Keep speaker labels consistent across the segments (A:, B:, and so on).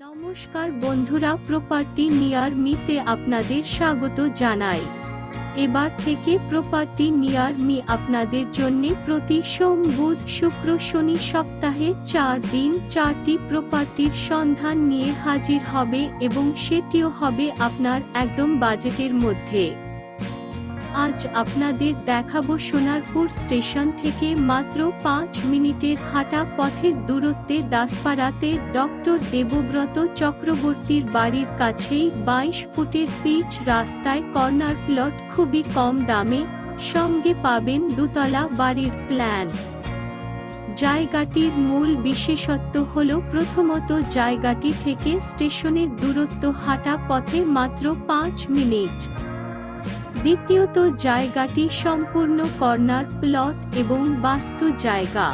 A: নমস্কার বন্ধুরা property near মিতে আপনাদের স্বাগত জানাই। এবার থেকে প্রপার্টি নিয়ার মি আপনাদের জন্য প্রতি সোম, বুধ, শুক্র, শনি সপ্তাহে চার দিন চারটি প্রপার্টির সন্ধান নিয়ে হাজির হবে এবং সেটিও হবে আপনার একদম বাজেটের মধ্যে। আজ আপনাদের দেখাবো সোনারপুর স্টেশন থেকে মাত্র পাঁচ মিনিটের হাঁটা পথের দূরত্বে দাসপাড়াতে ডক্টর দেবব্রত চক্রবর্তীর বাড়ির কাছেই বাইশ ফুটের পিচ রাস্তায় কর্নার প্লট খুবই কম দামে, সঙ্গে পাবেন দুতলা বাড়ির প্ল্যান। জায়গাটির মূল বিশেষত্ব হল প্রথমত জায়গাটি থেকে স্টেশনের দূরত্ব হাঁটা পথে মাত্র পাঁচ মিনিট। দ্বিতীয়ত জায়গাটি সম্পূর্ণ কর্নার প্লট এবং বাস্তু জায়গা।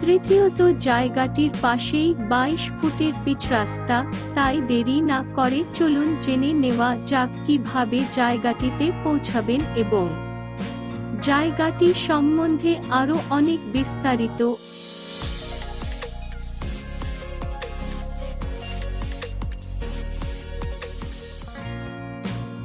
A: তৃতীয়ত জায়গাটির পাশেই বাইশ ফুটের পিচ রাস্তা, তাই দেরি না করে চলুন জেনে নেওয়া যাক কীভাবে জায়গাটিতে পৌঁছাবেন এবং জায়গাটি সম্বন্ধে আরও অনেক বিস্তারিত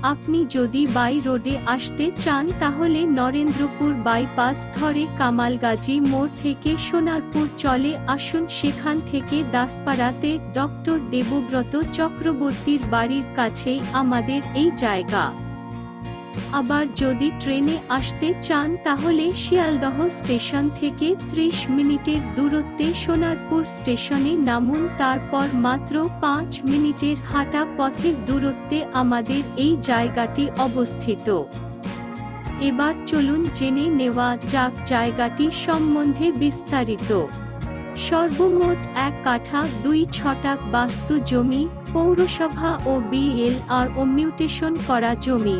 A: আপনি যদি বাই রোডে আসতে চান তাহলে নরেন্দ্রপুর বাইপাস ধরে কামালগাজী মোড় থেকে সোনারপুর চলে আসুন। সেখান থেকে দাসপাড়াতে ডক্টর দেবব্রত চক্রবর্তীর বাড়ির কাছেই আমাদের এই জায়গা। আবার যদি ট্রেনে আসতে চান তাহলে শিয়ালদহ স্টেশন থেকে ত্রিশ মিনিটের দূরত্বে সোনারপুর স্টেশনে নামুন, তারপর মাত্র পাঁচ মিনিটের হাঁটা পথের দূরত্বে আমাদের এই জায়গাটি অবস্থিত। এবার চলুন জেনে নেওয়া যাক জায়গাটি সম্বন্ধে বিস্তারিত। সর্বমোট এক কাঠা, দুই ছটাক বাস্তু জমি পৌরসভা ও বিএলআর ও মিউটেশন করা জমি।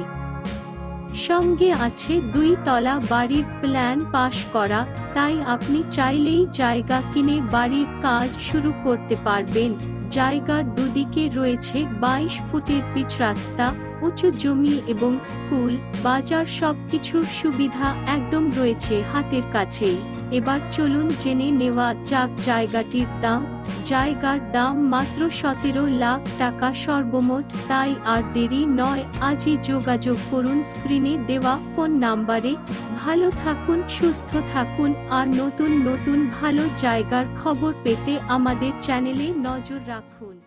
A: সঙ্গে আছে দুই তলা বাড়ির প্ল্যান পাশ করা, তাই আপনি চাইলেই জায়গা কিনে বাড়ির কাজ শুরু করতে পারবেন। জায়গার দুদিকে রয়েছে বাইশ ফুটের পিচ রাস্তা। উঁচু জমি এবং স্কুল, বাজার সবকিছুর সুবিধা একদম রয়েছে হাতের কাছে। এবার চলুন জেনে নেওয়া যাক জায়গাটির দাম। জায়গার দাম মাত্র সতেরো লাখ টাকা সর্বমোট, তাই আর দেরি নয়, আজই যোগাযোগ করুন স্ক্রিনে দেওয়া ফোন নাম্বারে। ভালো থাকুন, সুস্থ থাকুন, আর নতুন নতুন ভালো জায়গার খবর পেতে আমাদের চ্যানেলে নজর রাখুন।